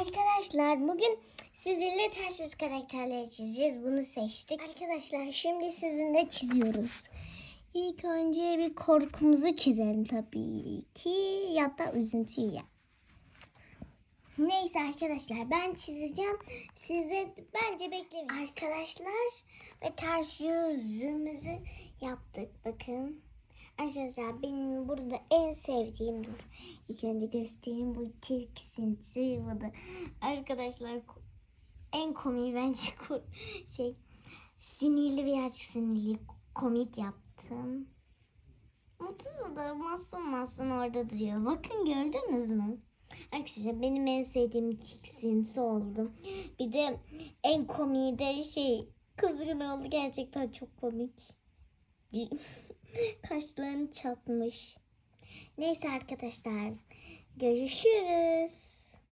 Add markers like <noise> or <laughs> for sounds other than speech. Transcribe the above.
Arkadaşlar bugün sizinle ters yüz karakterleri çizeceğiz. Bunu seçtik. Arkadaşlar şimdi sizinle çiziyoruz. İlk önce bir korkumuzu çizelim tabii ki. Ya da üzüntüyü ya. Neyse arkadaşlar ben çizeceğim. Size bence bekleyin. Arkadaşlar ve ters yüzümüzü yaptık. Bakın. Arkadaşlar benim burada en sevdiğim dur. İlk önce göstereyim bu tiksinti bu da. Arkadaşlar en komiği bence <laughs> ko- şey sinirli birazcık sinirli komik yaptım. Mutsuz da masum masum orada duruyor. Bakın gördünüz mü? Arkadaşlar benim en sevdiğim tiksinti oldu. Bir de en komiği de şey kızgın oldu. Gerçekten çok komik. <laughs> Kaşlarını çatmış. Neyse arkadaşlar. Görüşürüz.